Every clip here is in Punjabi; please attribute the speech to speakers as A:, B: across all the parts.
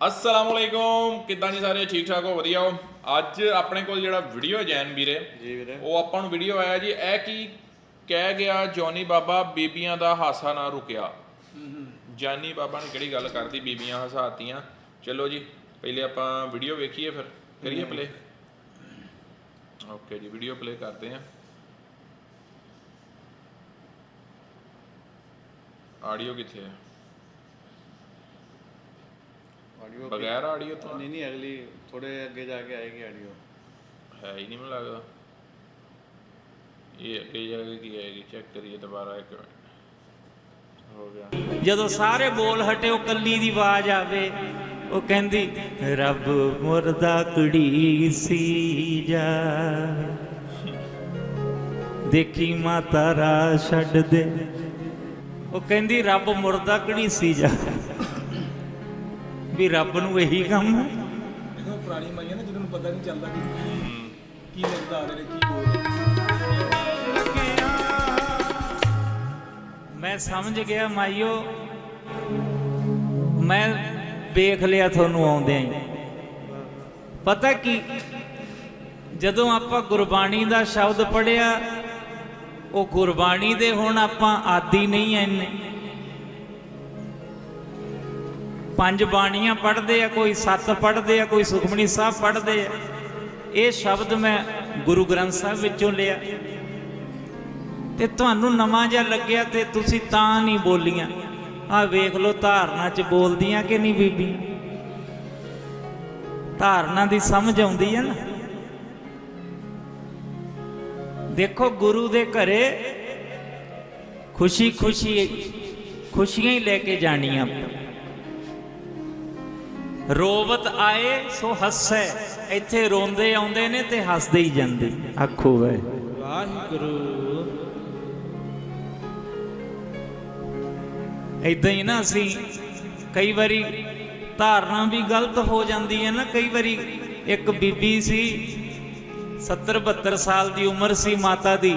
A: ਅਸਲਾਮ ਵਾਲੇਕੁਮ ਕਿੱਦਾਂ ਜੀ ਸਾਰੇ? ਠੀਕ ਠਾਕ ਹੋ? ਵਧੀਆ ਹੋ? ਅੱਜ ਆਪਣੇ ਕੋਲ ਜਿਹੜਾ ਵੀਡੀਓ ਜੈਨ ਵੀਰੇ
B: ਜੀ ਵੀਰੇ।
A: ਉਹ ਆਪਾਂ ਨੂੰ ਵੀਡੀਓ ਆਇਆ ਜੀ। ਇਹ ਕੀ ਕਹਿ ਗਿਆ ਜੋਨੀ ਬਾਬਾ ਬੀਬੀਆਂ ਦਾ ਹਾਸਾ ਨਾ ਰੁਕਿਆ। ਜਾਨੀ ਬਾਬਾ ਨੇ ਕਿਹੜੀ ਗੱਲ ਕਰਦੀ ਬੀਬੀਆਂ ਹਸਾਤੀਆਂ। ਚਲੋ ਜੀ ਪਹਿਲੇ ਆਪਾਂ ਵੀਡੀਓ ਵੇਖੀਏ ਫਿਰ। ਕਰੀਏ ਪਲੇ ਓਕੇ ਜੀ ਵੀਡੀਓ ਪਲੇ ਕਰਦੇ ਹਾਂ। ਆਡੀਓ ਕਿੱਥੇ ਹੈ?
B: ਆਡੀਓ
A: ਬਗੈਰ ਆਡੀਓ ਤੋਂ?
B: ਨਹੀਂ ਨਹੀਂ ਅਗਲੀ ਥੋੜੇ ਅੱਗੇ ਜਾ ਕੇ ਆਏਗੀ ਆਡੀਓ
A: ਹੈ ਹੀ ਨਹੀਂ ਮੈਨੂੰ ਲੱਗਦਾ। ਇਹ ਅੱਗੇ ਜਾ ਕੇ ਕੀ ਆਏਗੀ? ਚੈੱਕ ਕਰੀਏ ਦੁਬਾਰਾ ਇੱਕ ਮਿੰਟ। ਹੋ ਗਿਆ।
C: ਜਦੋਂ ਸਾਰੇ ਬੋਲ ਹਟੇ ਉਹ ਕੱਲੀ ਦੀ ਆਵਾਜ਼ ਆਵੇ। ਉਹ ਕਹਿੰਦੀ ਰੱਬ ਮੁਰਦਾ ਕੁੜੀ ਸੀ ਜਾ। ਦੇਖੀ ਮਾਤਾ ਰਾ ਛੱਡ ਦੇ। ਉਹ ਕਹਿੰਦੀ ਰੱਬ ਮੁਰਦਾ ਕੁੜੀ ਸੀ ਜਾ। ਵੀ ਰੱਬ ਨੂੰ ਇਹੀ ਕੰਮ ਹੈ
D: ਦੇਖੋ ਪੁਰਾਣੀ ਮਾਈਆਂ ਨਾ ਜਿਹਨਾਂ ਨੂੰ ਪਤਾ ਨਹੀਂ ਚੱਲਦਾ ਕਿ ਕੀ ਲੱਗਦਾ ਆ ਰਹੇ ਕੀ ਬੋਲ
C: ਮੈਂ ਸਮਝ ਗਿਆ ਮਾਈਓ। ਮੈਂ ਵੇਖ ਲਿਆ ਤੁਹਾਨੂੰ ਆਉਂਦਿਆਂ ਹੀ। ਪਤਾ ਕੀ? ਜਦੋਂ ਆਪਾਂ ਗੁਰਬਾਣੀ ਦਾ ਸ਼ਬਦ ਪੜਿਆ ਉਹ ਗੁਰਬਾਣੀ ਦੇ ਹੁਣ ਆਪਾਂ ਆਦੀ ਨਹੀਂ ਐਨੇ। ਪੰਜ ਬਾਣੀਆਂ ਪੜ੍ਹਦੇ ਆ, ਕੋਈ ਸੱਤ ਪੜ੍ਹਦੇ ਆ, ਕੋਈ ਸੁਖਮਨੀ ਸਾਹਿਬ ਪੜ੍ਹਦੇ ਆ। ਇਹ ਸ਼ਬਦ ਮੈਂ ਗੁਰੂ ਗ੍ਰੰਥ ਸਾਹਿਬ ਵਿੱਚੋਂ ਲਿਆ। ਤੇ ਤੁਹਾਨੂੰ ਨਵਾਂ ਜਿਹਾ ਲੱਗਿਆ ਤੇ ਤੁਸੀਂ ਤਾਂ ਨਹੀਂ ਬੋਲੀਆਂ। ਆ ਵੇਖ ਲਓ, ਧਾਰਨਾ ਚ ਬੋਲਦੀਆਂ ਕਿ ਨਹੀਂ ਬੀਬੀ? ਧਾਰਨਾ ਦੀ ਸਮਝ ਆਉਂਦੀ ਹੈ ਨਾ। ਦੇਖੋ, ਗੁਰੂ ਦੇ ਘਰੇ ਖੁਸ਼ੀ ਖੁਸ਼ੀ ਖੁਸ਼ੀਆਂ ਹੀ ਲੈ ਕੇ ਜਾਣੀਆਂ ਆਪਾਂ। ਰੋਵਤ ਆਏ ਸੋ ਹੱਸੈ। ਇੱਥੇ ਰੋਂਦੇ ਆਉਂਦੇ ਨੇ ਤੇ ਹੱਸਦੇ ਹੀ ਜਾਂਦੇ ਆਖੋ ਵੇ। ਵਾਹਿਗੁਰੂ। ਇਦਾਂ ਹੀ ਨਾ ਅਸੀਂ ਕਈ ਵਾਰੀ ਧਾਰਨਾ ਵੀ ਗਲਤ ਹੋ ਜਾਂਦੀ ਹੈ ਨਾ ਕਈ ਵਾਰੀ ਇੱਕ ਬੀਬੀ ਸੀ 70 72 ਸਾਲ ਦੀ ਉਮਰ ਸੀ ਮਾਤਾ ਦੀ।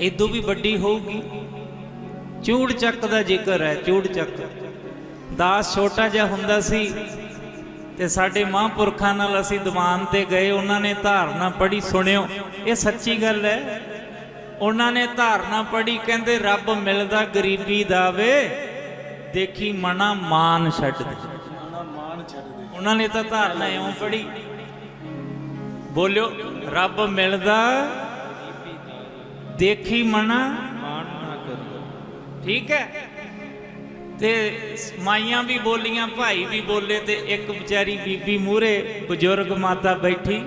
C: ਇਦੋਂ ਵੀ ਵੱਡੀ ਹੋਊਗੀ। ਚੂੜ ਚੱਕ ਦਾ ਜ਼ਿਕਰ ਹੈ ਚੂੜ ਚੱਕ। ਦਾਸ ਛੋਟਾ ਜਿਹਾ ਹੁੰਦਾ ਸੀ ਤੇ ਸਾਡੇ ਮਹਾਂਪੁਰਖਾਂ ਨਾਲ ਅਸੀਂ ਦੀਵਾਨ ਤੇ ਗਏ, ਉਹਨਾਂ ਨੇ ਧਾਰਨਾ ਪੜ੍ਹੀ, ਸੁਣਿਓ, ਇਹ ਸੱਚੀ ਗੱਲ ਹੈ। ਉਹਨਾਂ ਨੇ ਧਾਰਨਾ ਪੜ੍ਹੀ, ਕਹਿੰਦੇ, ਰੱਬ ਮਿਲਦਾ, ਗਰੀਬੀ ਦਾ ਵੇ ਦੇਖੀ ਮਨਾ ਮਾਨ ਛੱਡ ਦੇ।
D: ਮਾਣਾ ਮਾਣ ਛੱਡ ਦੇ
C: ਉਹਨਾਂ ਨੇ ਤਾਂ ਧਾਰਨਾ ਇਉਂ ਪੜ੍ਹੀ। ਬੋਲਿਓ, ਰੱਬ ਮਿਲਦਾ, ਦੇਖੀ ਮਨਾ ਮਾਨ ਨਾ ਕਰਿਓ ਠੀਕ ਹੈ? ਤੇ ਮਾਈਆਂ ਵੀ ਬੋਲੀਆਂ, ਭਾਈ ਵੀ ਬੋਲੇ ਤੇ ਇੱਕ ਵਿਚਾਰੀ ਬੀਬੀ ਮੂਰੇ ਬਜ਼ੁਰਗ ਮਾਤਾ ਬੈਠੀ।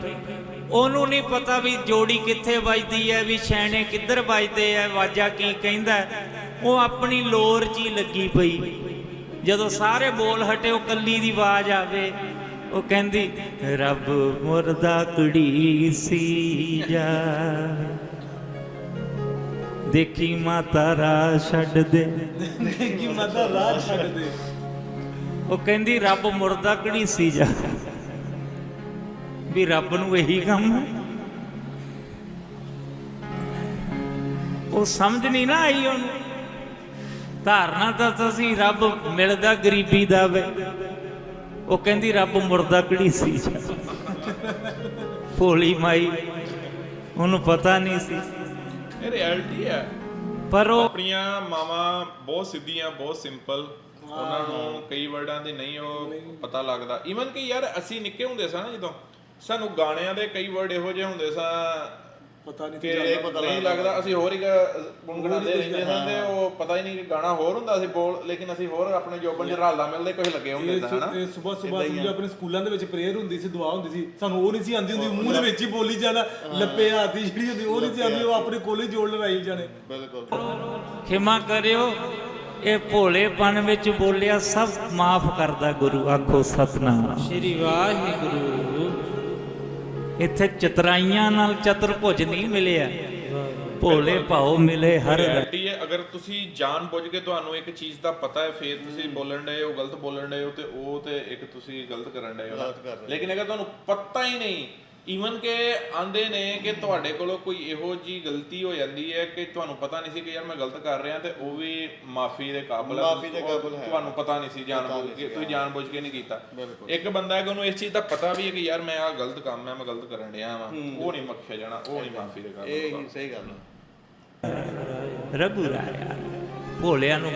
C: ਉਹਨੂੰ ਨਹੀਂ ਪਤਾ ਵੀ ਜੋੜੀ ਕਿੱਥੇ ਵੱਜਦੀ ਹੈ, ਵੀ ਛੈਣੇ ਕਿੱਧਰ ਵੱਜਦੇ ਐ ਵਾਜਾ ਕੀ ਕਹਿੰਦਾ ਉਹ ਆਪਣੀ ਲੋਰ 'ਚ ਹੀ ਲੱਗੀ ਪਈ। ਜਦੋਂ ਸਾਰੇ ਬੋਲ ਹਟੇ, ਉਹ ਕੱਲੀ ਦੀ ਆਵਾਜ਼ ਆਵੇ, ਉਹ ਕਹਿੰਦੀ, ਰੱਬ ਮੁਰਦਾ ਕੁੜੀ ਸੀ ਜਾ ਦੇਖੀ ਮਾਤਾ ਰਾ ਛੱਡ ਦੇ।
D: ਕਿ ਮਾਤਾ ਰਾਹ ਛੱਡ ਦੇ।
C: ਉਹ ਕਹਿੰਦੀ ਰੱਬ ਮੁਰਦਾ ਕੜੀ ਸੀ ਜਾ? ਵੀ ਰੱਬ ਨੂੰ ਇਹੀ ਕੰਮ ਉਹ ਸਮਝ ਨਹੀਂ ਨਾ ਆਈ ਉਹਨੂੰ। ਧਾਰਨਾ ਤਾਂ ਤੁਸੀਂ ਰੱਬ ਮਿਲਦਾ ਗਰੀਬੀ ਦਾ ਵੇ। ਉਹ ਕਹਿੰਦੀ ਰੱਬ ਮੁਰਦਾ ਕੜੀ ਸੀ ਜਾ? ਭੋਲੀ ਮਾਈ ਉਹਨੂੰ ਪਤਾ ਨਹੀਂ ਸੀ।
A: ਇਹ ਰਿਐਲਿਟੀ ਹੈ।
C: ਪਰ ਉਹ
A: ਆਪਣੀਆਂ ਮਾਵਾਂ ਬਹੁਤ ਸਿੱਧੀਆਂ ਬਹੁਤ ਸਿੰਪਲ ਉਹਨਾਂ ਨੂੰ ਕਈ ਵਰਡਾਂ ਦੇ ਨਹੀਂ ਉਹ ਪਤਾ ਲੱਗਦਾ। ਈਵਨ ਕਿ ਯਾਰ ਅਸੀਂ ਨਿੱਕੇ ਹੁੰਦੇ ਸਾਂ ਨਾ ਜਦੋਂ ਸਾਨੂੰ ਗਾਣਿਆਂ ਦੇ ਕਈ ਵਰਡ ਇਹੋ ਜਿਹੇ ਹੁੰਦੇ ਸਾਂ
D: ਪਤਾ ਨਹੀਂ
A: ਕਿ
D: ਚੱਲਦਾ
A: ਨਹੀਂ ਲੱਗਦਾ। ਅਸੀਂ ਹੋਰ ਹੀ ਗੁੰਗਣਾਦੇ ਰਹਿੰਦੇ ਸਾਂ ਤੇ ਉਹ ਪਤਾ ਹੀ ਨਹੀਂ ਕਿ ਗਾਣਾ ਹੋਰ ਹੁੰਦਾ ਸੀ ਬੋਲ ਲੇਕਿਨ ਅਸੀਂ ਹੋਰ ਆਪਣੇ ਜੋਬਨ ਚ ਰਾਲਾ ਮਿਲਦੇ ਕੁਝ ਲੱਗੇ ਹੁੰਦੇ ਸਾਂ ਹਨਾ?
D: ਇਹ ਸਵੇਰ ਸਵੇਰ ਸਮਝੋ ਆਪਣੇ ਸਕੂਲਾਂ ਦੇ ਵਿੱਚ ਪ੍ਰੇਅਰ ਹੁੰਦੀ ਸੀ ਦੁਆ ਹੁੰਦੀ ਸੀ ਸਾਨੂੰ ਉਹ ਨਹੀਂ ਸੀ ਆਂਦੀ ਹੁੰਦੀ ਮੂੰਹ ਦੇ ਵਿੱਚ ਹੀ ਬੋਲੀ ਜਾਣਾ ਲੱਪੇ ਹਾਥੀ ਜਿਹੜੀ ਹੁੰਦੀ ਉਹ ਨਹੀਂ ਸੀ ਆਂਦੀ ਉਹ ਆਪਣੇ ਕੋਲੇ ਜੋੜ ਲੜਾਈ ਜਾਣੇ।
B: ਬਿਲਕੁਲ।
C: ਖਿਮਾ ਕਰਿਓ ਇਹ ਭੋਲੇਪਨ ਵਿੱਚ ਬੋਲਿਆ ਸਭ ਮਾਫ ਕਰਦਾ ਗੁਰੂ ਆਖੋ ਸਤਨਾਮ। ਸ੍ਰੀ ਵਾਹਿਗੁਰੂ। ਇੱਥੇ ਚਤਰਾਈਆਂ ਨਾਲ ਚਤੁਰਭੁਜ ਨਹੀਂ ਮਿਲਿਆ। ਭੋਲੇ ਭਾਉ ਮਿਲੇ ਹਰ
A: ਰਿਐਲਿਟੀ ਹੈ ਅਗਰ ਤੁਸੀਂ ਜਾਣ ਬੁੱਝ ਕੇ ਤੁਹਾਨੂੰ ਇੱਕ ਚੀਜ਼ ਦਾ ਪਤਾ ਹੈ ਫੇਰ ਤੁਸੀਂ ਬੋਲਣ ਡਏ ਹੋ ਗਲਤ ਬੋਲਣ ਡਏ ਹੋ ਤੇ ਉਹ ਤੇ ਇੱਕ ਤੁਸੀਂ ਗਲਤ ਕਰਨ ਡਏ ਹੋ। ਲੇਕਿਨ ਅਗਰ ਤੁਹਾਨੂੰ ਪਤਾ ਹੀ ਨਹੀਂ ਈਵਨ ਕਿ ਆਂਦੇ ਨੇ ਕਿ ਤੁਹਾਡੇ ਕੋਲੋਂ ਕੋਈ ਇਹੋ ਜੀ ਗਲਤੀ ਹੋ ਜਾਂਦੀ ਹੈ ਕਿ ਤੁਹਾਨੂੰ ਪਤਾ ਨਹੀਂ ਸੀ ਕਿ ਯਾਰ ਮੈਂ ਗਲਤ ਕਰ ਰਿਹਾ ਤੇ ਉਹ ਵੀ ਮਾਫੀ ਦੇ ਕਾਬਿਲ ਹੈ
B: ਮਾਫ਼ੀ ਦੇ ਕਾਬਿਲ ਹੈ।
A: ਤੁਹਾਨੂੰ ਪਤਾ ਨਹੀਂ ਸੀ ਜਾਣਬੁੱਝ ਕੇ ਤੁਸੀਂ ਜਾਣਬੁੱਝ ਕੇ ਨਹੀਂ ਕੀਤਾ। ਇੱਕ ਬੰਦਾ ਹੈ ਕਿ ਉਹਨੂੰ ਇਸ ਚੀਜ਼ ਦਾ ਪਤਾ ਵੀ ਹੈ ਕਿ ਯਾਰ ਮੈਂ ਆ ਗਲਤ ਕੰਮ ਹੈ ਮੈਂ ਗਲਤ ਕਰਨ ਡਿਆ ਵਾਂ ਉਹ ਨਹੀਂ ਮੱਖਿਆ ਜਾਣਾ ਉਹ ਨਹੀਂ ਮਾਫੀ ਦੇ ਕਾਬਿਲ
B: ਇਹ ਸਹੀ ਗੱਲ ਹੈ
C: ਰਘੂ ਰਾਇਆ ਭੋਲਿਆਂ ਨੂੰ।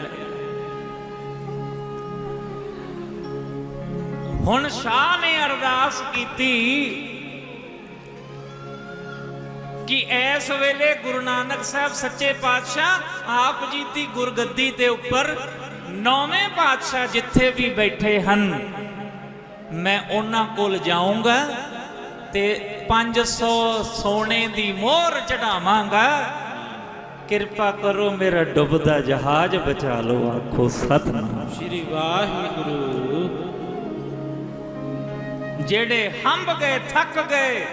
C: ਹੁਣ ਸ਼ਾਹ ਨੇ ਅਰਦਾਸ ਕੀਤੀ ਕਿ ਇਸ ਵੇਲੇ ਗੁਰੂ ਨਾਨਕ ਸਾਹਿਬ ਸੱਚੇ ਪਾਤਸ਼ਾਹ ਆਪ ਜੀ ਦੀ ਗੁਰਗੱਦੀ ਦੇ ਉੱਪਰ ਨੌਵੇਂ ਪਾਤਸ਼ਾਹ ਜਿੱਥੇ ਵੀ ਬੈਠੇ ਹਨ ਮੈਂ ਉਹਨਾਂ ਕੋਲ ਜਾਊਂਗਾ ਤੇ 500 ਸੋਨੇ ਦੀ ਮੋਹਰ ਚੜਾਵਾਂਗਾ। ਕਿਰਪਾ ਕਰੋ ਮੇਰਾ ਡੁੱਬਦਾ ਜਹਾਜ਼ ਬਚਾ ਲਓ ਆਖੋ ਸਤਨਾਮ।
E: ਸ਼੍ਰੀ ਵਾਹਿਗੁਰੂ।
C: ਜਿਹੜੇ ਹੰਬ ਗਏ ਥੱਕ ਗਏ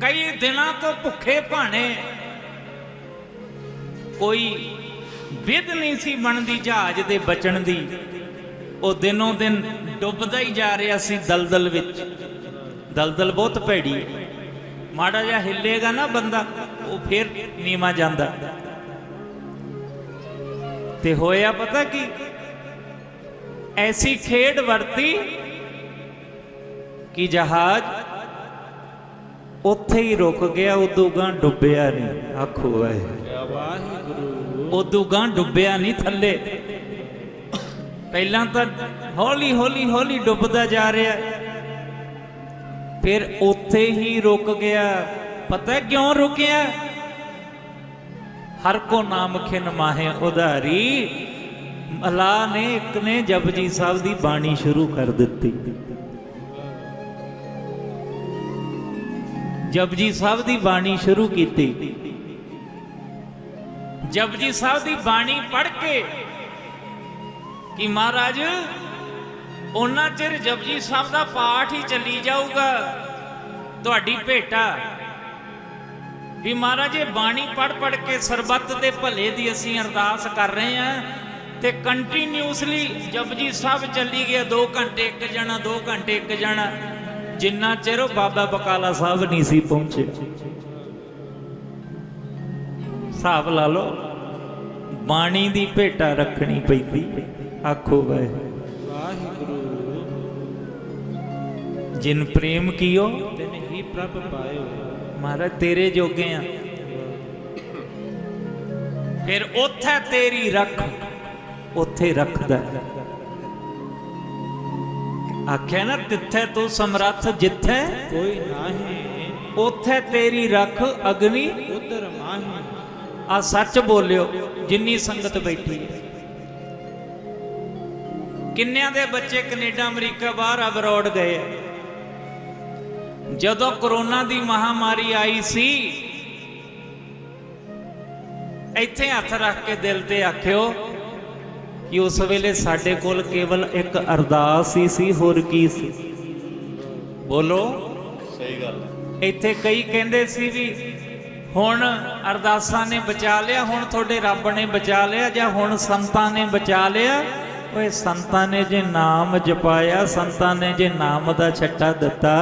C: ਕਈ ਦਿਨਾਂ ਤੋਂ ਭੁੱਖੇ ਭਾਣੇ ਕੋਈ ਵਿਧ ਨਹੀਂ ਸੀ ਬਣਦੀ ਜਹਾਜ਼ ਦੇ ਬਚਣ ਦੀ। ਉਹ ਦਿਨੋਂ ਦਿਨ ਡੁੱਬਦਾ ਹੀ ਜਾ ਰਿਹਾ ਸੀ ਦਲਦਲ ਵਿੱਚ। ਦਲਦਲ ਬਹੁਤ ਭੈੜੀ ਮਾੜਾ ਜਿਹਾ ਹਿੱਲੇਗਾ ਨਾ ਬੰਦਾ, ਉਹ ਫਿਰ ਨੀਵਾ ਜਾਂਦਾ। ਤੇ ਹੋਇਆ ਪਤਾ ਕੀ? ਐਸੀ ਖੇਡ ਵਰਤੀ ਕਿ ਜਹਾਜ਼ ਉੱਥੇ ਹੀ ਰੁਕ ਗਿਆ, ਉਦੋਂ ਗਾਂ ਡੁੱਬਿਆ ਨਹੀਂ ਆਖੋ ਵਾਏ
E: ਵਾਹਿਗੁਰੂ।
C: ਉਦੋਂ ਗਾਂ ਡੁੱਬਿਆ ਨਹੀਂ ਥੱਲੇ। ਪਹਿਲਾਂ ਤਾਂ ਹੌਲੀ ਹੌਲੀ ਹੌਲੀ ਡੁੱਬਦਾ ਜਾ ਰਿਹਾ। ਫਿਰ ਉੱਥੇ ਹੀ ਰੁਕ ਗਿਆ। ਪਤਾ ਕਿਉਂ ਰੁਕਿਆ? ਹਰ ਕੋ ਨਾਮ ਖਿਨ ਮਾਹੇ ਉਧਾਰੀ। ਅੱਲਾ ਨੇ, ਇੱਕ ਨੇ ਜਪਜੀ ਸਾਹਿਬ ਦੀ ਬਾਣੀ ਸ਼ੁਰੂ ਕਰ ਦਿੱਤੀ। ਜਪਜੀ ਸਾਹਿਬ ਦੀ ਬਾਣੀ ਸ਼ੁਰੂ ਕੀਤੀ। ਜਪਜੀ ਸਾਹਿਬ ਦੀ ਬਾਣੀ ਪੜ੍ਹ ਕੇ ਕਿ ਮਹਾਰਾਜ, ਉਹਨਾਂ ਚਿਰ ਜਪਜੀ ਸਾਹਿਬ ਦਾ ਪਾਠ ਹੀ ਚੱਲੀ ਜਾਊਗਾ, ਤੁਹਾਡੀ ਭੇਟਾ। ਵੀ ਮਹਾਰਾਜ, ਇਹ ਬਾਣੀ ਪੜ੍ਹ ਪੜ੍ਹ ਕੇ ਸਰਬੱਤ ਦੇ ਭਲੇ ਦੀ ਅਸੀਂ ਅਰਦਾਸ ਕਰ ਰਹੇ ਹਾਂ ਤੇ ਕੰਟੀਨਿਊਸਲੀ ਜਪਜੀ ਸਾਹਿਬ ਚੱਲੀ ਗਿਆ 2 ਘੰਟੇ ਇੱਕ ਜਣਾ 2 ਘੰਟੇ ਇੱਕ ਜਣਾ। ਜਿੰਨਾ ਚਿਰ ਬਾਬਾ ਬਕਾਲਾ ਸਾਹਿਬ ਨਹੀਂ ਸੀ ਪਹੁੰਚੇ। ਹਿਸਾਬ ਲਾ ਲਓ, ਬਾਣੀ ਦੀ ਭੇਟਾ ਰੱਖਣੀ ਪੈਂਦੀ ਆਖੋ ਵੇ
E: ਵਾਹਿਗੁਰੂ
C: ਜਿਨ ਪ੍ਰੇਮ ਕੀਓ
E: ਤਿਨ ਹੀ ਪ੍ਰਭ ਪਾਇਓ
C: ਮਹਾਰਾਜ ਤੇਰੇ ਜੋਗੇ ਆ। ਫਿਰ ਉੱਥੇ ਤੇਰੀ ਰੱਖ, ਉੱਥੇ ਰੱਖਦਾ। ਆਖਿਆ ਨਾ ਤਿੱਥੇ ਤੂੰ ਸਮਰੱਥ ਜਿੱਥੇ?
E: ਕੋਈ ਨਾਹੀ।
C: ਉੱਥੇ ਤੇਰੀ ਰੱਖ ਅਗਨੀ?
E: ਉਦਰ ਮਾਹੀ।
C: ਆ ਸੱਚ ਬੋਲਿਓ ਜਿੰਨੀ ਸੰਗਤ ਬੈਠੀ ਹੈ। ਕਿੰਨਿਆਂ ਦੇ ਬੱਚੇ ਕੈਨੇਡਾ ਅਮਰੀਕਾ ਬਾਹਰ ਅਬਰੋਡ ਗਏ? ਜਦੋਂ ਕਰੋਨਾ ਦੀ ਮਹਾਮਾਰੀ ਆਈ ਸੀ ਇੱਥੇ ਹੱਥ ਰੱਖ ਕੇ ਦਿਲ ਤੇ ਆਖਿਓ ਕਿ ਉਸ ਵੇਲੇ ਸਾਡੇ ਕੋਲ ਕੇਵਲ ਇੱਕ ਅਰਦਾਸ ਹੀ ਸੀ ਹੋਰ ਕੀ ਸੀ? ਬੋਲੋ।
B: ਸਹੀ ਗੱਲ ਹੈ।
C: ਇੱਥੇ ਕਈ ਕਹਿੰਦੇ ਸੀ ਵੀ ਹੁਣ ਅਰਦਾਸਾਂ ਨੇ ਬਚਾ ਲਿਆ ਹੁਣ ਤੁਹਾਡੇ ਰੱਬ ਨੇ ਬਚਾ ਲਿਆ ਜਾਂ ਹੁਣ ਸੰਤਾਂ ਨੇ ਬਚਾ ਲਿਆ? ਓਏ ਸੰਤਾਂ ਨੇ ਜੇ ਨਾਮ ਜਪਾਇਆ ਸੰਤਾਂ ਨੇ ਜੇ ਨਾਮ ਦਾ ਛੱਟਾ ਦਿੱਤਾ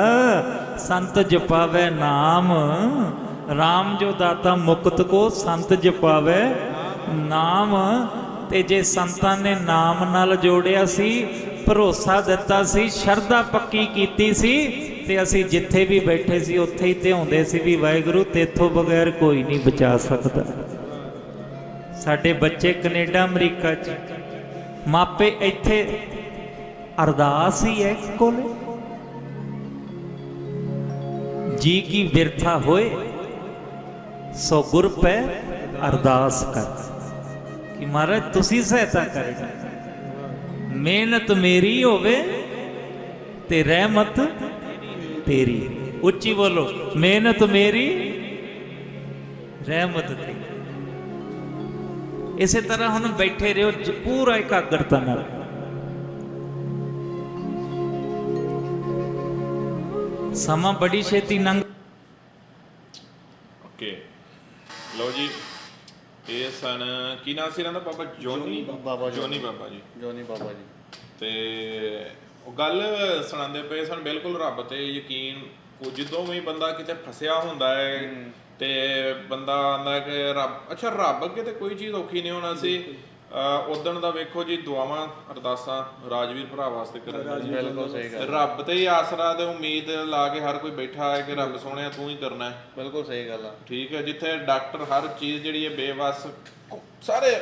C: ਸੰਤ ਜਪਾਵੇ ਨਾਮ RAM ਜੋ ਦਾਤਾ ਮੁਕਤ ਕੋ ਸੰਤ ਜਪਾਵੇ ਨਾਮ ਤੇ ਜੇ ਸੰਤਾਂ ਨੇ ਨਾਮ ਨਾਲ ਜੋੜਿਆ ਸੀ, ਭਰੋਸਾ ਦਿੱਤਾ ਸੀ, ਸ਼ਰਧਾ ਪੱਕੀ ਕੀਤੀ ਸੀ, ਤੇ ਅਸੀਂ ਜਿੱਥੇ ਵੀ ਬੈਠੇ ਸੀ, ਉੱਥੇ ਹੀ ਧਿਆਉਂਦੇ ਸੀ ਵੀ ਵਾਹਿਗੁਰੂ ਤੇਥੋਂ ਬਗੈਰ ਕੋਈ ਨਹੀਂ ਬਚਾ ਸਕਦਾ। ਸਾਡੇ ਬੱਚੇ ਕੈਨੇਡਾ, ਅਮਰੀਕਾ 'ਚ। ਮਾਪੇ ਇੱਥੇ ਅਰਦਾਸ ਹੀ ਹੈ ਕੋਲੇ। ਜੀ ਕੀ ਵਿਰਥਾ ਹੋਏ, ਸੋ ਗੁਰ ਪੈ ਅਰਦਾਸ ਕਰ। ਕਿ ਮਹਾਰਾਜ, ਤੁਸੀਂ ਸਹਾਇਤਾ ਕਰਨਾ ਮਿਹਨਤ ਮੇਰੀ ਹੋਵੇ ਤੇ ਰਹਿਮਤ ਤੇਰੀ। ਉੱਚੀ ਬੋਲੋ, ਮਿਹਨਤ ਮੇਰੀ, ਰਹਿਮਤ ਤੇਰੀ। ਇਸੇ ਤਰ੍ਹਾਂ ਹੁਣ ਬੈਠੇ ਰਹੋ, ਜ- ਪੂਰਾ ਇਕਾਗਰਤਾ ਨਾਲ। ਸਮਾਂ ਬੜੀ ਛੇਤੀ ਨੰਗ
A: ਓਕੇ। ਲਓ ਜੀ। ਇਹ ਸਨ ਕੀ ਨਾਮ ਸੀ ਇਹਨਾਂ ਦਾ? ਬਾਬਾ ਜੋਨੀ?
B: ਬਾਬਾ
A: ਜੋਨੀ ਬਾਬਾ ਜੀ।
B: ਜੋਨੀ ਬਾਬਾ ਜੀ।
A: ਤੇ ਉਹ ਗੱਲ ਸੁਣਾਉਂਦੇ ਪਏ ਸਨ ਬਿਲਕੁਲ ਰੱਬ ਤੇ ਯਕੀਨ। ਜਦੋਂ ਵੀ ਬੰਦਾ ਕਿਤੇ ਫਸਿਆ ਹੁੰਦਾ ਹੈ ਤੇ ਬੰਦਾ ਆਂਦਾ ਕਿ ਰੱਬ ਅੱਛਾ ਰੱਬ ਅੱਗੇ ਤੇ ਕੋਈ ਚੀਜ਼ ਔਖੀ ਨਹੀਂ ਹੋਣਾ ਸੀ। ਉਦਣ ਦਾ ਵੇਖੋ ਜੀ ਦੁਆਵਾਂ ਅਰਦਾਸਾਂ ਰਾਜਵੀਰ ਭਰਾ ਵਾਸਤੇ ਕਰਨ ਦੀ
B: ਬਿਲਕੁਲ ਸਹੀ ਗੱਲ
A: ਰੱਬ ਤੇ ਹੀ ਆਸਰਾ ਤੇ ਉਮੀਦ ਲਾ ਕੇ ਹਰ ਕੋਈ ਬੈਠਾ ਹੈ ਕਿ ਰੱਬ ਸੋਹਣਿਆ ਤੂੰ ਹੀ ਕਰਨਾ ਹੈ।
B: ਬਿਲਕੁਲ ਸਹੀ ਗੱਲ ਆ।
A: ਠੀਕ ਹੈ ਜਿੱਥੇ ਡਾਕਟਰ ਹਰ ਚੀਜ਼ ਜਿਹੜੀ ਹੈ ਬੇਵਸ ਸਾਰੇ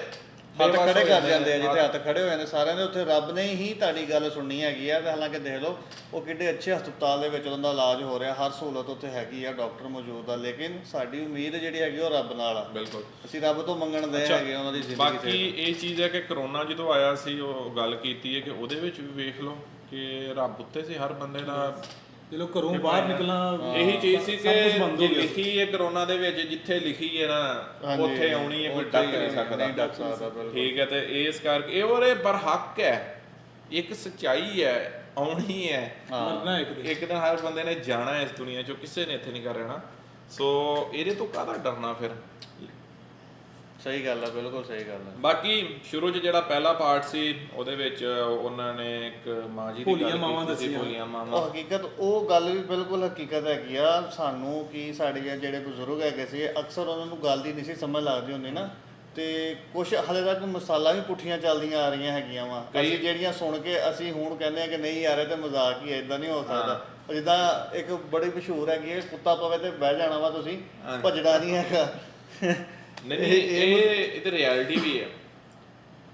B: ਹੱਥ ਖੜੇ ਕਰ
A: ਜਾਂਦੇ
B: ਆ ਜਿੱਥੇ
A: ਹੱਥ-
B: ਖੜੇ ਹੋ ਜਾਂਦੇ ਸਾਰਿਆਂ ਦੇ ਉੱਥੇ ਰੱਬ ਨੇ ਹੀ ਤੁਹਾਡੀ ਗੱਲ ਸੁਣਨੀ ਹੈਗੀ ਆ ਤੇ ਹਾਲਾਂਕਿ ਦੇਖ ਲਓ ਉਹ ਕਿੱਡੇ ਅੱਛੇ ਹਸਪਤਾਲ ਦੇ ਵਿੱਚ ਉਹਨਾਂ ਦਾ ਇਲਾਜ ਹੋ ਰਿਹਾ। ਹਰ ਸਹੂਲਤ ਉੱਥੇ ਹੈਗੀ ਆ ਡਾਕਟਰ ਮੌਜੂਦ ਆ ਲੇਕਿਨ ਸਾਡੀ ਉਮੀਦ ਜਿਹੜੀ ਹੈਗੀ ਉਹ ਰੱਬ ਨਾਲ ਆ।
A: ਬਿਲਕੁਲ।
B: ਅਸੀਂ ਰੱਬ ਤੋਂ ਮੰਗਣ ਦੇ ਹੈਗੇ ਉਹਨਾਂ ਦੀ ਜ਼ਿੰਦਗੀ
A: ਬਾਕੀ ਇਹ ਚੀਜ਼ ਹੈ ਕਿ ਕਰੋਨਾ ਜਦੋਂ ਆਇਆ ਸੀ ਉਹ ਗੱਲ ਕੀਤੀ ਹੈ ਕਿ ਉਹਦੇ ਵਿੱਚ ਵੀ ਵੇਖ ਲਓ ਕਿ ਰੱਬ ਉੱਤੇ ਸੀ ਹਰ ਬੰਦੇ ਦਾ
D: ਚਲੋ ਘਰੋਂ ਬਾਹਰ ਨਿਕਲਣਾ
A: ਇਹੀ ਚੀਜ਼ ਸੀ ਕਿ ਜੇ। ਲਿਖੀ ਹੈ ਕਰੋਨਾ ਦੇ ਵਿੱਚ ਜਿੱਥੇ ਲਿਖੀ ਹੈ ਨਾ ਉੱਥੇ ਆਉਣੀ ਹੈ ਕੋਈ ਡੱਕ ਨਹੀਂ ਸਕਦਾ।
B: ਨਹੀਂ ਡੱਕ ਸਕਦਾ ਬਿਲਕੁਲ।
A: ਠੀਕ ਹੈ ਤੇ ਇਸ ਕਰਕੇ ਇਹ ਉਹਦੇ ਪਰ ਹੱਕ ਹੈ। ਇੱਕ ਸਚਾਈ ਹੈ ਆਉਣੀ ਹੈ।
D: ਮਰਨਾ ਇੱਕ ਦਿਨ।
A: ਇੱਕ ਦਿਨ ਹਰ ਬੰਦੇ ਨੇ ਜਾਣਾ ਇਸ ਦੁਨੀਆ ਚੋਂ ਕਿਸੇ ਨੇ ਇੱਥੇ ਨਹੀਂ ਕਰ ਰਹਿਣਾ। ਸੋ ਇਹਦੇ ਤੋਂ ਕਾਹਦਾ ਡਰਨਾ ਫਿਰ?
B: ਸਹੀ ਗੱਲ ਆ ਬਿਲਕੁਲ ਸਹੀ ਗੱਲ ਆ।
A: ਬਾਕੀ ਸ਼ੁਰੂ 'ਚ ਜਿਹੜਾ ਪਹਿਲਾ ਪਾਰਟ ਸੀ ਉਹਦੇ ਵਿੱਚ ਉਹਨਾਂ ਨੇ ਇੱਕ ਮਾਂ ਜੀ ਦੀ
D: ਭੋਲੀਆਂ
A: ਗੱਲ
D: ਮਾਵਾਂ
A: ਕੀਤੀ ਸੀ,
D: ਦੱਸੀਆਂ।
A: ਭੋਲੀਆਂ ਮਾਵਾਂ।
B: ਉਹ ਹਕੀਕਤ ਉਹ ਗੱਲ ਵੀ ਬਿਲਕੁਲ ਹਕੀਕਤ ਹੈਗੀ ਆ ਸਾਨੂੰ ਕੀ ਸਾਡੇ ਜਿਹੜੇ ਬਜ਼ੁਰਗ ਹੈਗੇ ਸੀ ਅਕਸਰ ਉਹਨਾਂ ਨੂੰ ਗੱਲ ਦੀ ਨਹੀਂ ਸੀ ਸਮਝ ਲੱਗਦੀ ਹੁੰਦੀ ਨਾ। ਤੇ ਕੁਝ ਹਲੇ ਤੱਕ ਮਸਾਲਾ ਵੀ ਪੁੱਠੀਆਂ ਚੱਲਦੀਆਂ ਆ ਰਹੀਆਂ ਹੈਗੀਆਂ ਵਾ। ਅਸੀਂ ਜਿਹੜੀਆਂ ਸੁਣ ਕੇ ਅਸੀਂ ਹੁਣ ਕਹਿੰਦੇ ਆ ਕਿ ਨਹੀਂ ਯਾਰ ਇਹ ਤੇ ਮਜ਼ਾਕ ਹੀ ਹੈ ਇਦਾਂ ਨਹੀਂ ਹੋ ਸਕਦਾ। ਉਹ ਜਿੱਦਾਂ ਇੱਕ ਬੜੀ ਮਸ਼ਹੂਰ ਹੈਗੀ ਹੈ ਕੁੱਤਾ ਪਵੇ ਤੇ ਬਹਿ ਜਾਣਾ ਵਾ ਤੁਸੀਂ ਭੱਜਣਾ ਨਹੀਂ ਹੈਗਾ।
A: ਨਹੀਂ ਨਹੀਂ, ਇਹ ਇਹ ਤੇ ਰਿਐਲਿਟੀ ਵੀ ਹੈ।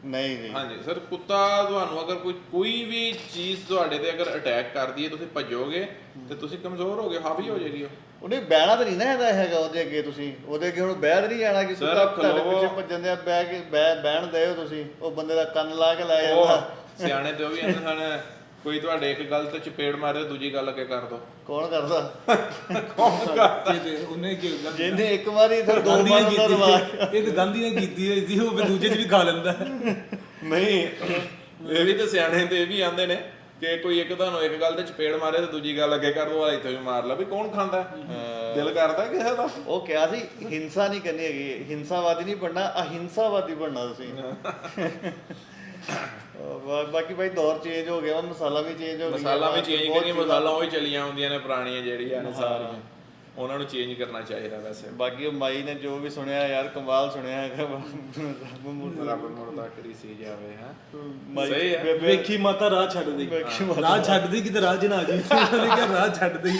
B: ਨਹੀਂ ਜੀ
A: ਹਾਂਜੀ ਸਰ ਕੁੱਤਾ ਤੁਹਾਨੂੰ ਅਗਰ ਕੋਈ ਕੋਈ ਵੀ ਚੀਜ਼ ਤੁਹਾਡੇ ਤੇ ਅਗਰ ਅਟੈਕ ਕਰਦੀ ਹੈ ਤੁਸੀਂ ਭੱਜੋਗੇ ਤੇ ਤੁਸੀਂ ਕਮਜ਼ੋਰ ਹੋਗੇ ਹਾਵੀ ਹੋ ਜਾਏਗੀ ਉਹ।
B: ਉਹਨੇ ਬਹਿਣਾ ਤਾਂ ਨਹੀਂ ਨਾ ਇਹਦਾ ਹੈਗਾ ਉਹਦੇ ਅੱਗੇ ਤੁਸੀਂ। ਉਹਦੇ ਅੱਗੇ ਹੁਣ ਬਹਿ ਨਹੀਂ ਜਾਣਾ ਕਿ ਕੁੱਤਾ ਤੁਹਾਡੇ। ਪਿੱਛੇ ਭੱਜਣ ਦੇ ਬਹਿ ਕੇ ਬਹਿ ਬਹਿਣ ਦਿਓ ਤੁਸੀਂ। ਉਹ ਬੰਦੇ ਦਾ ਕੰਨ ਲਾ ਕੇ ਲੈ ਜਾਂਦਾ।
A: ਸਿਆਣੇ ਤੇ ਉਹ ਵੀ ਕਹਿੰਦੇ ਹਨ ਕੋਈ ਤੁਹਾਡੇ ਇੱਕ ਗੱਲ ਤੇ ਚਪੇੜ ਮਾਰੇ ਦੂਜੀ ਗੱਲ ਅੱਗੇ ਕਰ ਦੋ
B: ਕੌਣ ਕਰਦਾ?
D: ਤੇ- ਤੇ ਉਹਨੇ ਕੀ ਗੱਲ
B: ਜਿਹਨੇ ਇੱਕ ਵਾਰੀ ਫਿਰ ਦੋ ਵਾਰ
D: ਕੀਤੀ ਇਹ ਤਾਂ ਗਾਂਧੀ ਨੇ ਕੀਤੀ ਹੋਈ ਸੀ ਉਹ ਦੂਜੇ 'ਚ ਵੀ ਖਾ ਲੈਂਦਾ।
A: ਨਹੀਂ। ਇਹ ਵੀ ਤੇ ਸਿਆਣੇ ਤੇ ਇਹ ਵੀ ਆਂਦੇ ਨੇ ਕਿ ਕੋਈ ਇੱਕ ਤੁਹਾਨੂੰ ਇੱਕ ਗੱਲ ਤੇ ਚਪੇੜ ਮਾਰੇ ਤੇ ਦੂਜੀ ਗੱਲ ਅੱਗੇ ਕਰ ਦੋ ਵਾਲਾ ਇੱਥੇ ਵੀ ਮਾਰ ਲਾ ਵੀ ਕੌਣ ਖਾਂਦਾ? ਦਿਲ ਕਰਦਾ ਕਿਸੇ ਦਾ?
B: ਉਹ ਕਿਹਾ ਸੀ ਹਿੰਸਾ ਨਹੀਂ ਕਰਨੀ ਹੈਗੀ ਹਿੰਸਾਵਾਦੀ ਨਹੀਂ ਬਣਨਾ ਅਹਿੰਸਾਵਾਦੀ ਬਣਨਾ ਤੁਸੀਂ। ਬਾ- ਬਾਕੀ ਭਾਈ ਦੌਰ ਚੇਂਜ ਹੋ ਗਿਆ ਵਾ ਮਸਾਲਾ ਵੀ ਚੇਂਜ ਹੋ ਗਿਆ
A: ਮਸਾਲਾ ਵੀ ਚੇਂਜ
B: ਬਹੁਤ
A: ਕਰੀਏ ਮਸਾਲਾ ਉਹੀ ਚੱਲੀਆਂ ਹੁੰਦੀਆਂ ਨੇ ਪੁਰਾਣੀਆਂ ਜਿਹੜੀਆਂ ਨੇ ਸਾਰੀਆਂ। ਉਹਨਾਂ ਨੂੰ ਚੇਂਜ ਕਰਨਾ ਚਾਹੀਦਾ ਵੈਸੇ।
B: ਬਾਕੀ ਉਹ ਮਾਈ ਨੇ ਜੋ ਵੀ ਸੁਣਿਆ ਯਾਰ ਕਮਾਲ ਸੁਣਿਆ ਹੈਗਾ। ਰੱਬ ਮੁਰਦਾ
A: ਰੱਬ ਮੁਰਦਾ ਕਰੀ ਸੀ ਜਾਵੇ ਹੈ।
B: ਮਾਈ
A: ਸਹੀ ਹੈ।
D: ਵੇਖੀ ਮਾਤਾ ਰਾਹ ਛੱਡ ਦੇ।
B: ਵੇਖੀ ਮਾਤਾ
D: ਰਾਹ ਛੱਡ ਦੇ ਕਿਤੇ ਰਾਹ ਜਨਾ ਜੀ ਉਹਨੇ ਕਿਹਾ ਰਾਹ ਛੱਡ ਦੇ।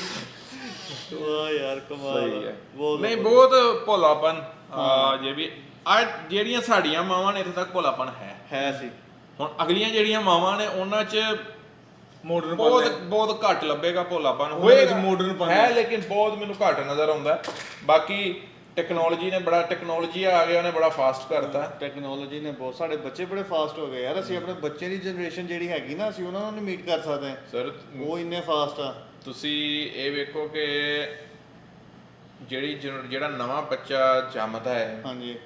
B: ਵਾਹ ਯਾਰ ਕਮਾਲ
A: ਸਹੀ ਹੈ।
B: ਬਹੁਤ
A: ਨਹੀਂ ਬਹੁਤ ਭੋਲਾਪਨ ਆ ਜੇ ਵੀ ਆ ਜਿਹੜੀਆਂ ਸਾਡੀਆਂ ਮਾਵਾਂ ਨੇ ਇੱਥੇ ਤੱਕ ਭੋਲਾਪਨ ਹੈ।
B: ਹੈ ਸੀ।
A: ਹੁਣ ਅਗਲੀਆਂ ਜਿਹੜੀਆਂ ਮਾਵਾਂ ਨੇ ਉਹਨਾਂ 'ਚ
D: ਮਾਡਰਨ
A: ਬਹੁਤ ਬਹੁਤ ਘੱਟ ਲੱਭੇਗਾ ਭੋਲਾਪਨ। ਹੋਏਗਾ।
D: modern ਪਨ
A: ਹੈ ਲੇਕਿਨ ਬਹੁਤ ਮੈਨੂੰ ਘੱਟ ਨਜ਼ਰ ਆਉਂਦਾ। ਹੈ। ਬਾਕੀ ਟੈਕਨੋਲੋਜੀ ਨੇ ਬੜਾ ਟੈਕਨੋਲੋਜੀ ਆ ਗਿਆ ਉਹਨੇ ਬੜਾ ਫਾਸਟ ਕਰਤਾ।
B: ਟੈਕਨੋਲੋਜੀ ਨੇ ਬਹੁਤ ਸਾਡੇ ਬੱਚੇ ਬੜੇ ਫਾਸਟ ਹੋ ਗਏ ਯਾਰ। ਅਸੀਂ ਆਪਣੇ ਬੱਚੇ ਦੀ ਜਨਰੇਸ਼ਨ ਜਿਹੜੀ ਹੈਗੀ ਨਾ ਅਸੀਂ ਉਹਨਾਂ ਨੂੰ ਨਹੀਂ ਮੀਟ ਕਰ ਸਕਦੇ। ਹਾਂ।
A: ਸਰ
B: ਉਹ ਇੰਨੇ ਫਾਸਟ ਆ।
A: ਤੁਸੀਂ ਇਹ ਵੇਖੋ ਕਿ ਜਿਹੜੀ ਜਨ- ਜਿਹੜਾ ਨਵਾਂ ਬੱਚਾ ਜੰਮਦਾ ਹੈ
B: ਹਾਂਜੀ।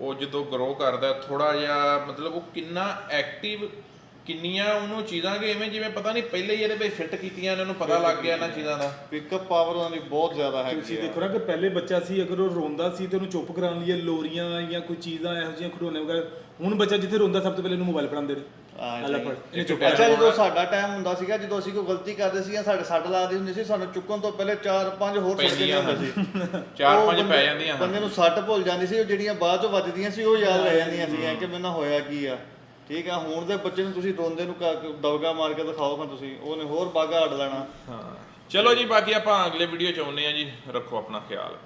A: ਉਹ ਜਦੋਂ ਗਰੋ ਕਰਦਾ ਥੋੜਾ ਜਿਹਾ ਮਤਲਬ ਉਹ ਕਿੰਨਾ ਐਕਟਿਵ ਕਿੰਨੀਆਂ ਉਹਨੂੰ ਚੀਜ਼ਾਂ ਕਿ ਐਵੇਂ ਜਿਵੇਂ ਪਤਾ ਨਹੀਂ ਪਹਿਲੇ ਹੀ ਇਹਦੇ ਵਿੱਚ ਫਿੱਟ ਕੀਤੀਆਂ ਨੇ ਉਹਨੂੰ ਪਤਾ ਲੱਗ ਗਿਆ ਇਹਨਾਂ ਚੀਜ਼ਾਂ ਦਾ।
B: ਪਿਕਅਪ ਪਾਵਰ ਉਹਨਾਂ ਦੀ ਬਹੁਤ ਜ਼ਿਆਦਾ
D: ਤੁਸੀਂ
B: ਹੈਗੀ ਆ।
D: ਦੇਖੋ ਨਾ ਕਿ ਪਹਿਲੇ ਬੱਚਾ ਸੀ ਅਗਰ ਉਹ ਰੋਂਦਾ ਸੀ ਤੇ ਉਹਨੂੰ ਚੁੱਪ ਕਰਾਉਣ ਲਈ ਲੋਰੀਆਂ ਜਾਂ ਕੋਈ ਚੀਜ਼ਾਂ ਇਹੋ ਜਿਹੀਆਂ ਖਿਡੌਣੇ ਵਗੈਰਾ ਹੁਣ ਬੱਚਾ ਜਿੱਥੇ ਰੋਂਦਾ ਸਭ ਤੋਂ ਪਹਿਲੇ ਉਹਨੂੰ ਮੋਬਾਈਲ ਫੜਾਉਂਦੇ ਨੇ।
B: ਹਾਂ,
D: ਇਹਨੇ
B: ਅੱਛਾ ਜਦੋਂ ਸਾਡਾ ਟਾਈਮ ਹੁੰਦਾ ਸੀਗਾ ਜਦੋਂ ਅਸੀਂ ਕੋਈ ਗਲਤੀ ਕਰਦੇ ਸੀ ਸਾਡੇ ਸੱਟ ਲੱਗਦੀ ਹੁੰਦੀ ਸੀ ਸਾਨੂੰ ਚੁੱਕਣ ਤੋਂ ਪਹਿਲੇ 4-5 ਹੋਰ ਸੁੱਟੇ ਸੀ।
A: ਚਾਰ
B: ਉਹ
A: ਪੰਜ
B: ਬੰਦੇ-
A: ਪੈ ਜਾਂਦੀਆਂ ਹਨ
B: ਬੰਦੇ ਨੂੰ ਸੱਟ ਭੁੱਲ ਜਾਂਦੀ ਸੀ ਉਹ ਜਿਹੜੀਆਂ ਬਾਅਦ ਚੋਂ ਵੱਜਦੀਆਂ ਸੀ ਉਹ ਯਾਦ ਰਹਿ ਜਾਂਦੀਆਂ ਸੀ ਕਿ ਮੈਨੂੰ ਹੋਇਆ ਕੀ ਆ। ਠੀਕ ਆ, ਹੁਣ ਦੇ ਬੱਚੇ ਨੂੰ ਤੁਸੀਂ ਰੋਂਦੇ ਨੂੰ ਕ- ਦਬਕਾ ਮਾਰ ਕੇ ਦਿਖਾਓ ਖਾਂ ਤੁਸੀਂ, ਉਹਨੇ ਹੋਰ ਬਾਗਾ ਹੱਡ ਲੈਣਾ।
A: ਹਾਂ। ਚਲੋ ਜੀ, ਬਾਕੀ ਆਪਾਂ ਅਗਲੇ ਵੀਡੀਓ ਚ ਆਉਂਦੇ ਆ ਜੀ। ਰੱਖੋ ਆਪਣਾ ਖਿਆਲ।